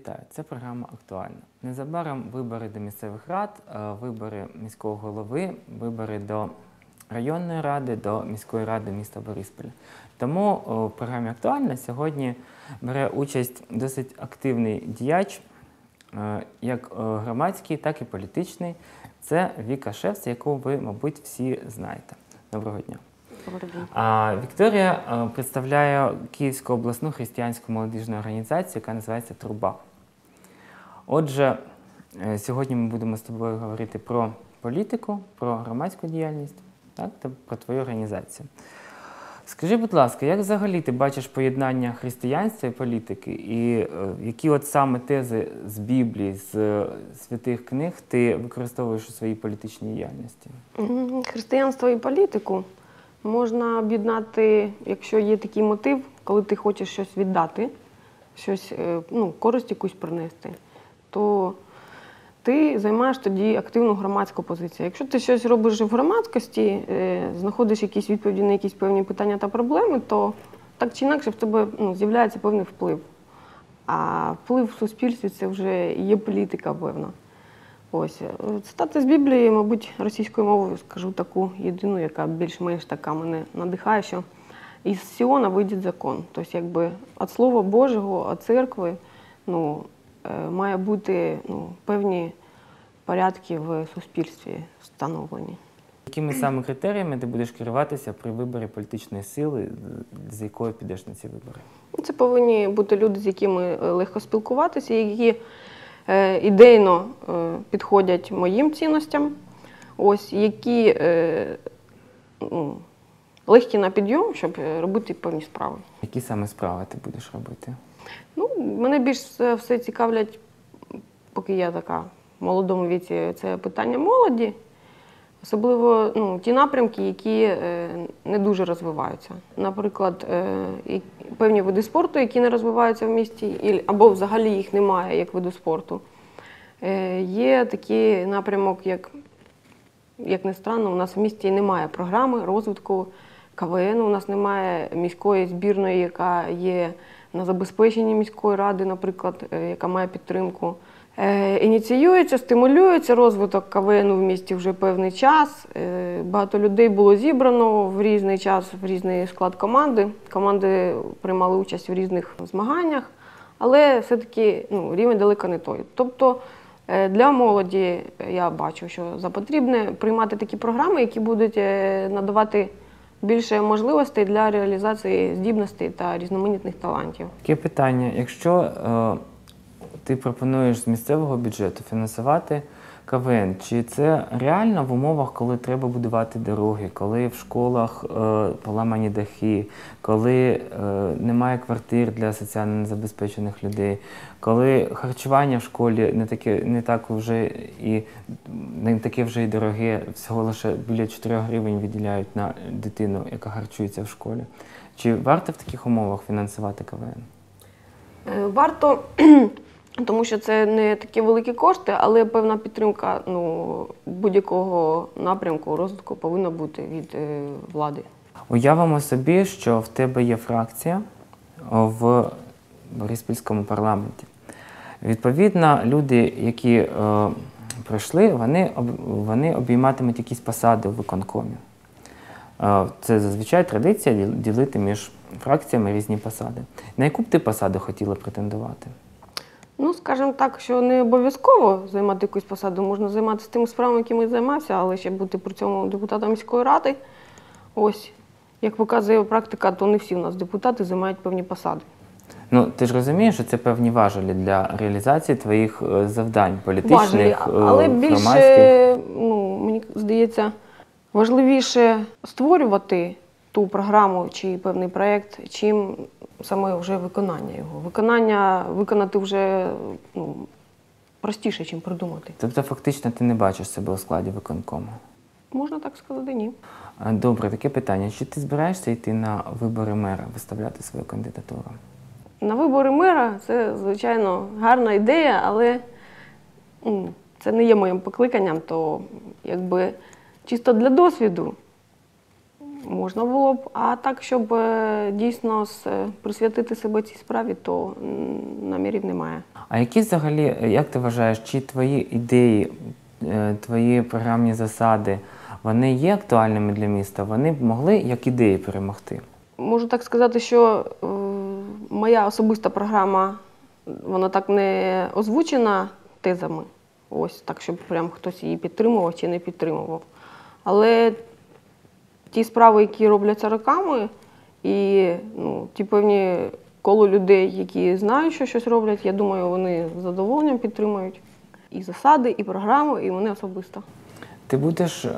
Вітаю, це програма Актуальна. Незабаром вибори до місцевих рад, е, вибори міського голови, вибори до районної ради, до міської ради міста Борисполя. Тому в програмі Актуальна сьогодні бере участь досить активний діяч, е, як е, громадський, так і політичний. Це Віка Шевц, яку ви, мабуть, всі знаєте. Доброго дня. А Вікторія е, представляє Київську обласну християнську молодіжну організацію, яка називається Труба. Отже, е, сьогодні ми будемо з тобою говорити про політику, про громадську діяльність так, та про твою організацію. Скажи, будь ласка, як взагалі ти бачиш поєднання християнства і політики, і е, які от саме тези з Біблії, з е, святих книг ти використовуєш у своїй політичній діяльності? Християнство і політику можна об'єднати, якщо є такий мотив, коли ти хочеш щось віддати, щось, ну, користь якусь принести, то ти займаєш тоді активну громадську позицію. Якщо ти щось робиш в громадськості, е, знаходиш якісь відповіді на якісь певні питання та проблеми, то так чи інакше в тебе ну, з'являється певний вплив. А вплив в суспільстві це вже є політика певна. Ось е, цитати з Біблії, мабуть, російською мовою скажу таку єдину, яка більш-менш така мене надихає, що із Сіона вийде закон. Тобто, якби від Слова Божого, від церкви ну, е, має бути ну, певні порядки в суспільстві встановлені. Якими саме критеріями ти будеш керуватися при виборі політичної сили, з якою підеш на ці вибори? Ну, Це повинні бути люди, з якими е, легко спілкуватися, які е, ідейно е, підходять моїм цінностям, ось, які е, ну, легкі на підйом, щоб е, робити певні справи. Які саме справи ти будеш робити? Ну, мене більш все, цікавлять, поки я така в молодому віці, це питання молоді. Особливо ну, ті напрямки, які е, не дуже розвиваються. Наприклад, е, певні види спорту, які не розвиваються в місті, або взагалі їх немає як виду спорту. Е, є такий напрямок, як, як не странно, у нас в місті немає програми розвитку КВН, у нас немає міської збірної, яка є на забезпеченні міської ради, наприклад, е, яка має підтримку. Е, Ініціюється, стимулюється розвиток КВН в місті вже певний час. Е, Багато людей було зібрано в різний час, в різний склад команди. Команди приймали участь в різних змаганнях, але все-таки ну, рівень далеко не той. Тобто для молоді я бачу, що за потрібне приймати такі програми, які будуть надавати більше можливостей для реалізації здібностей та різноманітних талантів. Таке питання: якщо е, ти пропонуєш з місцевого бюджету фінансувати КВН, чи це реально в умовах, коли треба будувати дороги, коли в школах е, поламані дахи, коли е, немає квартир для соціально незабезпечених людей, коли харчування в школі не таке, не так вже і не таке вже і дороге, всього лише біля 4 гривень виділяють на дитину, яка харчується в школі. Чи варто в таких умовах фінансувати КВН? Е, Варто, тому що це не такі великі кошти, але певна підтримка ну, будь-якого напрямку розвитку повинна бути від е, влади. Уявимо собі, що в тебе є фракція в Бориспільському парламенті. Відповідно, люди, які е, пройшли, вони, вони обійматимуть якісь посади в виконкомі. Е, це зазвичай традиція ділити між фракціями різні посади. На яку б ти посаду хотіла претендувати? Ну, скажімо так, що не обов'язково займати якусь посаду, можна займатися тими справами, якими займався, але ще бути при цьому депутатом міської ради. Ось, як показує практика, то не всі у нас депутати займають певні посади. Ну, ти ж розумієш, що це певні важелі для реалізації твоїх е, завдань політичних, Важливі, е, але громадських. більше, ну, мені здається, важливіше створювати ту програму чи певний проєкт, чим саме вже виконання його. Виконання виконати вже ну, простіше, ніж придумати. Тобто, фактично, ти не бачиш себе у складі виконкому. Можна так сказати, ні. Добре, таке питання. Чи ти збираєшся йти на вибори мера, виставляти свою кандидатуру? На вибори мера це, звичайно, гарна ідея, але це не є моїм покликанням, то якби чисто для досвіду можна було б. А так, щоб е, дійсно е, присвятити себе цій справі, то намірів немає. А які взагалі, як ти вважаєш, чи твої ідеї, е, твої програмні засади, вони є актуальними для міста? Вони б могли як ідеї перемогти? Можу так сказати, що е, моя особиста програма вона так не озвучена тезами. Ось так, щоб прям хтось її підтримував чи не підтримував. Але ті справи, які робляться роками, і ну, ті певні коло людей, які знають, що щось роблять, я думаю, вони з задоволенням підтримують і засади, і програму, і мене особисто. Ти будеш е,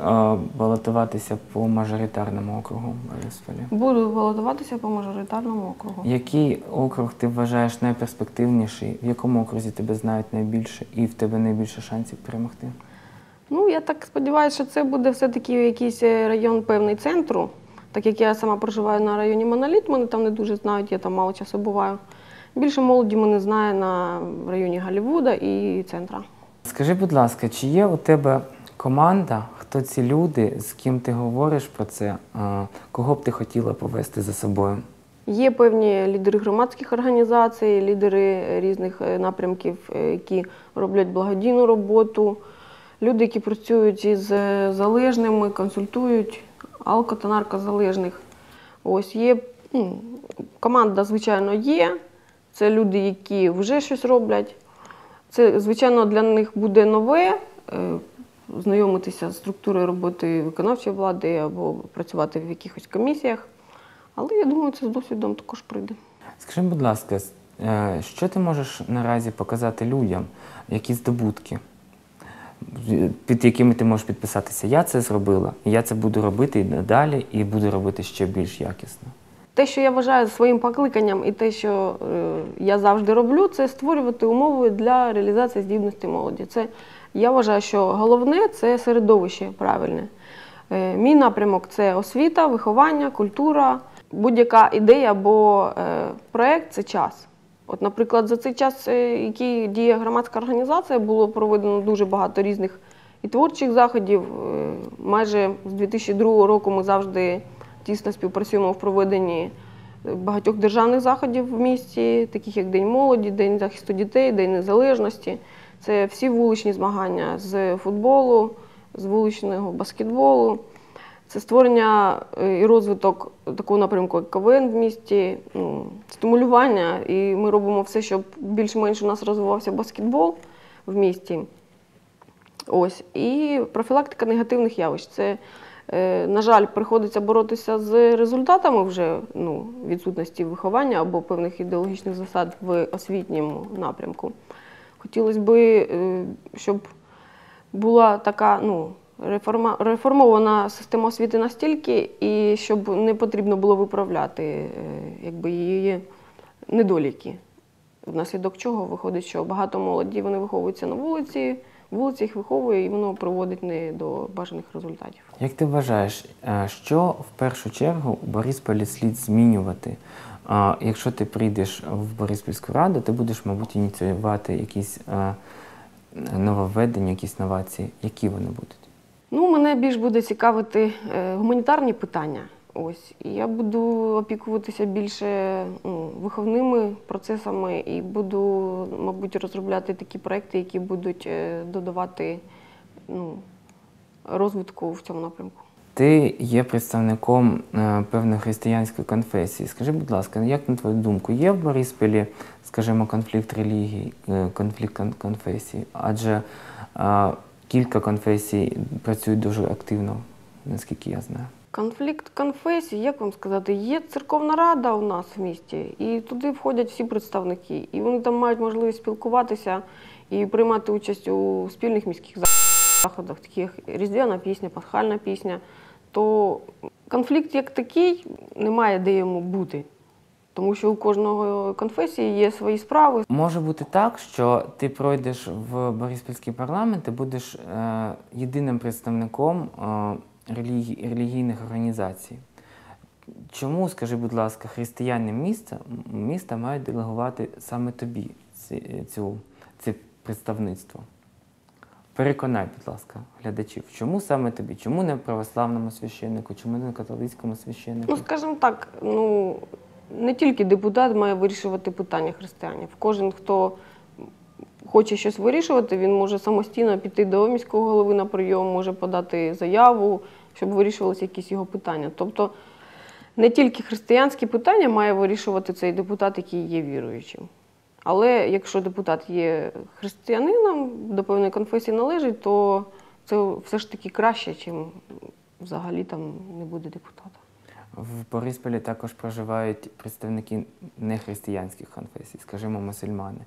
балотуватися по мажоритарному округу в Борисполі? Буду балотуватися по мажоритарному округу. Який округ ти вважаєш найперспективніший? В якому окрузі тебе знають найбільше і в тебе найбільше шансів перемогти? Ну, я так сподіваюся, що це буде все-таки якийсь е, район певний центру. Так як я сама проживаю на районі Моноліт, мене там не дуже знають, я там мало часу буваю. Більше молоді мене знає на районі Голлівуда і центра. Скажи, будь ласка, чи є у тебе команда? Хто ці люди, з ким ти говориш про це? е, Кого б ти хотіла повести за собою? Є певні лідери громадських організацій, лідери різних е, напрямків, які роблять благодійну роботу, люди, які працюють із е, залежними, консультують алко та наркозалежних. Ось є ну, команда, звичайно, є. Це люди, які вже щось роблять. Це, звичайно, для них буде нове е, знайомитися з структурою роботи виконавчої влади або працювати в якихось комісіях. Але я думаю, це з досвідом також прийде. Скажи, будь ласка, е, що ти можеш наразі показати людям, які здобутки, під якими ти можеш підписатися? Я це зробила, я це буду робити і надалі, і буду робити ще більш якісно. Те, що я вважаю своїм покликанням, і те, що е, я завжди роблю, це створювати умови для реалізації здібності молоді. Це я вважаю, що головне це середовище правильне. Е, мій напрямок це освіта, виховання, культура. Будь-яка ідея або е, проект це час. От, наприклад, за цей час, е, який діє громадська організація, було проведено дуже багато різних і творчих заходів. Е, Майже з 2002 року ми завжди тісно співпрацюємо в проведенні багатьох державних заходів в місті, таких як День молоді, День захисту дітей, День незалежності. Це всі вуличні змагання з футболу, з вуличного баскетболу. Це створення е, і розвиток такого напрямку, як КВН в місті, ну, стимулювання. І ми робимо все, щоб більш-менш у нас розвивався баскетбол в місті. Ось. І профілактика негативних явищ. Це, е, на жаль, приходиться боротися з результатами вже ну, відсутності виховання або певних ідеологічних засад в освітньому напрямку. Хотілося б, е, щоб була така ну, реформа, реформована система освіти настільки, і щоб не потрібно було виправляти е, якби, її недоліки. Внаслідок чого виходить, що багато молоді вони виховуються на вулиці, вулиця їх виховує, і воно приводить не до бажаних результатів. Як ти вважаєш, е, що в першу чергу у Борисполі слід змінювати? Якщо ти прийдеш в Бориспільську раду, ти будеш, мабуть, ініціювати якісь е, нововведення, якісь новації. Які вони будуть? Ну, мене більш буде цікавити е, гуманітарні питання. Ось і я буду опікуватися більше ну, виховними процесами і буду, мабуть, розробляти такі проекти, які будуть е, додавати ну, розвитку в цьому напрямку. Ти є представником е, певної християнської конфесії. Скажи, будь ласка, як на твою думку, є в Борисполі, скажімо, конфлікт релігій, конфлікт кон- конфесій? Адже кілька конфесій працюють дуже активно, наскільки я знаю. Конфлікт конфесій, як вам сказати, є церковна рада у нас в місті, і туди входять всі представники. І вони там мають можливість спілкуватися і приймати участь у спільних міських заходах, таких різдвяна пісня, пасхальна пісня. То конфлікт як такий немає де йому бути. Тому що у кожного конфесії є свої справи, Може бути так, що ти пройдеш в Бориспільський парламент і будеш е, єдиним представником е, релігій, релігійних організацій. Чому, скажи, будь ласка, християни міста, міста мають делегувати саме тобі ці, цю, це представництво? Переконай, будь ласка, глядачів, чому саме тобі? Чому не православному священнику, чому не католицькому священнику? Ну, скажімо так, ну не тільки депутат має вирішувати питання християнів. Кожен, хто хоче щось вирішувати, він може самостійно піти до міського голови на прийом, може подати заяву, щоб вирішувалися якісь його питання. Тобто не тільки християнські питання має вирішувати цей депутат, який є віруючим. Але якщо депутат є християнином, до певної конфесії належить, то це все ж таки краще, чим взагалі там не буде депутата. В Борисполі також проживають представники нехристиянських конфесій, скажімо, мусульмани.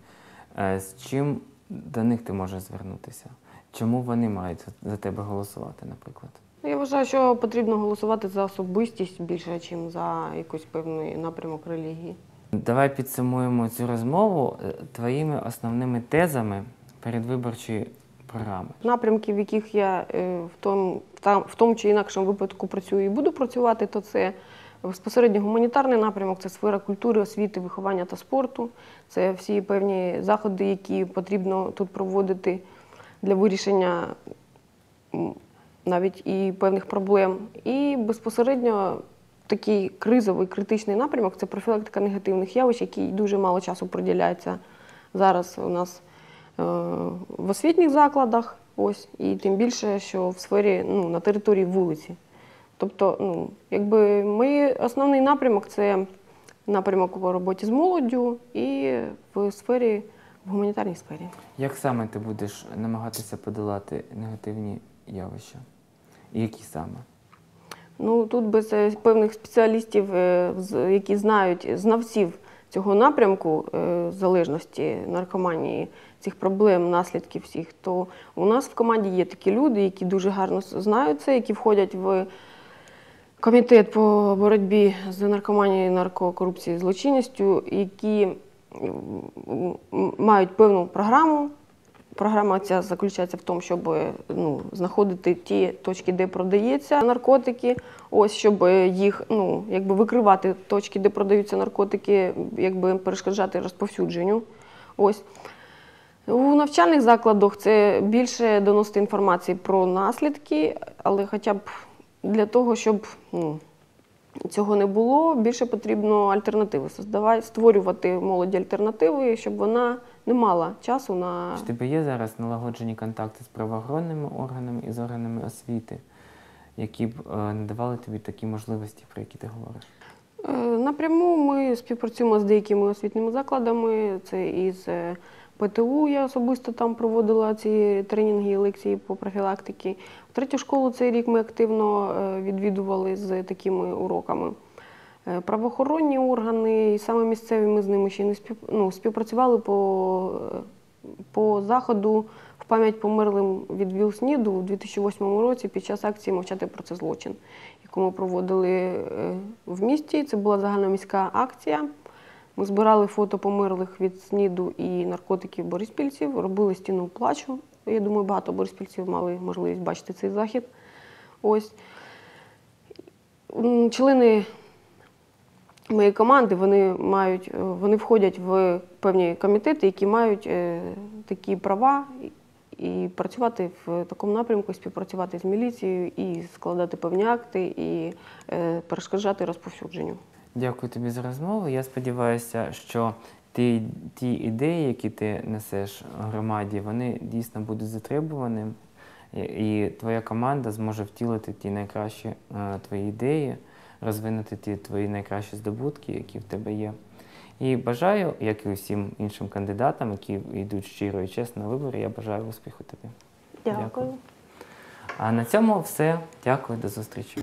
Е, З чим до них ти можеш звернутися? Чому вони мають за- тебе голосувати, наприклад? Ну, Я вважаю, що потрібно голосувати за особистість більше, ніж за якийсь певний напрямок релігії. Давай підсумуємо цю розмову е, твоїми основними тезами передвиборчої програми. Напрямків, в яких я е, в тому, там, в тому чи інакшому випадку працюю і буду працювати, то це безпосередньо гуманітарний напрямок, це сфера культури, освіти, виховання та спорту. Це всі певні заходи, які потрібно тут проводити для вирішення навіть і певних проблем. І безпосередньо такий кризовий критичний напрямок це профілактика негативних явищ, який дуже мало часу приділяється зараз у нас в освітніх закладах. Ось, і тим більше, що в сфері ну, на території вулиці. Тобто, ну, якби мій основний напрямок це напрямок у роботі з молоддю і в сфері, в гуманітарній сфері. Як саме ти будеш намагатися подолати негативні явища? І які саме? Ну тут без е, певних спеціалістів, е, які знають знавців цього напрямку е, залежності, наркоманії, цих проблем, наслідків всіх, то у нас в команді є такі люди, які дуже гарно знаються, які входять в комітет по боротьбі з наркоманією, наркокорупцією, злочинністю, які мають певну програму. Програма ця заключається в тому, щоб ну, знаходити ті точки, де продається наркотики, ось щоб їх ну, якби викривати точки, де продаються наркотики, якби перешкоджати розповсюдженню. Ось. У навчальних закладах це більше доносити інформації про наслідки, але хоча б для того, щоб ну, цього не було, більше потрібно альтернативи створювати молоді альтернативи, щоб вона не мала часу на Чи тебе є зараз налагоджені контакти з правоохоронними органами і з органами освіти, які б е, надавали тобі такі можливості, про які ти говориш? Е, Напряму ми співпрацюємо з деякими освітніми закладами. Це із е, ПТУ я особисто там проводила ці тренінги і лекції по профілактиці. Третю школу цей рік ми активно відвідували з такими уроками. Е, Правоохоронні органи, і саме місцеві ми з ними ще не спів, ну, співпрацювали по, е, по заходу в пам'ять померлим від ВІЛ-СНІДу у 2008 році під час акції Мовчати про це злочин, яку ми проводили е, в місті. Це була загальноміська акція. Ми збирали фото померлих від СНІДу і наркотиків бориспільців, робили стіну плачу. Я думаю, багато бориспільців мали можливість бачити цей захід. Ось. Члени моєї команди вони мають, е, вони входять в певні комітети, які мають е, такі права і- працювати в такому напрямку, співпрацювати з міліцією і складати певні акти і е, перешкоджати розповсюдженню. Дякую тобі за розмову. Я сподіваюся, що ті, ті ідеї, які ти несеш громаді, вони дійсно будуть затребуваними, і, і твоя команда зможе втілити ті найкращі е, твої ідеї, розвинути ті твої найкращі здобутки, які в тебе є. І бажаю, як і усім іншим кандидатам, які йдуть щиро і чесно на вибори, я бажаю успіху тобі. Дякую. Дякую. А на цьому все. Дякую, до зустрічі.